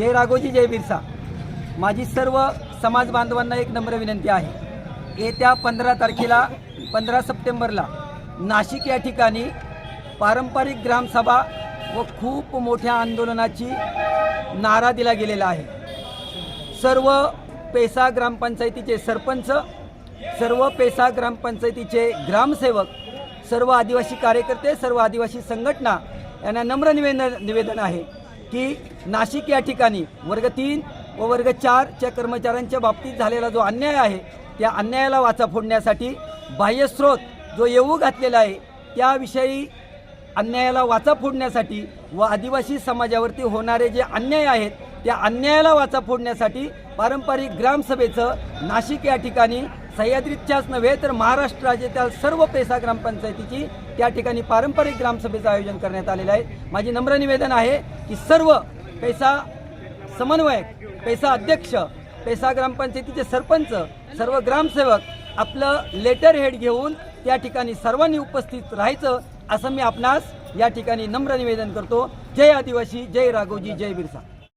जय राघोजी जय बिरसा. माझी सर्व समाज बांधवांना एक नम्र विनंती आहे. येत्या पंधरा तारखेला पंधरा सप्टेंबरला नाशिक या ठिकाणी पारंपरिक ग्रामसभा व खूप मोठ्या आंदोलनाची नारा दिला गेलेला आहे. सर्व पेसा ग्रामपंचायतीचे सरपंच सर्व पेसा ग्रामपंचायतीचे ग्रामसेवक सर्व आदिवासी कार्यकर्ते सर्व आदिवासी संघटना यांना नम्र निवेदन निवेदन आहे. की नाशिक या ठिकाणी वर्ग तीन व वर्ग चारच्या कर्मचाऱ्यांच्या बाबतीत झालेला जो अन्याय आहे त्या अन्यायाला वाचा फोडण्यासाठी बाह्यस्रोत जो येऊ घातलेला आहे त्याविषयी अन्यायाला वाचा फोडण्यासाठी व आदिवासी समाजावरती होणारे जे अन्याय आहेत त्या अन्यायाला वाचा फोडण्यासाठी पारंपरिक ग्रामसभेचं नाशिक या ठिकाणी सह्याद्रीच्याच नव्हे तर महाराष्ट्र राज्यातील सर्व पेसा ग्रामपंचायतीची त्या ठिकाणी पारंपरिक ग्रामसभेचं आयोजन करण्यात आलेलं आहे. माझी नम्र निवेदन आहे की सर्व पेसा समन्वयक पेसा अध्यक्ष पेसा ग्रामपंचायतीचे सरपंच सर्व ग्रामसेवक आपलं लेटर हेड घेऊन त्या ठिकाणी सर्वांनी उपस्थित राहायचं असं मी आपणास या ठिकाणी नम्र निवेदन करतो. जय आदिवासी जय राघोजी जय बिरसा.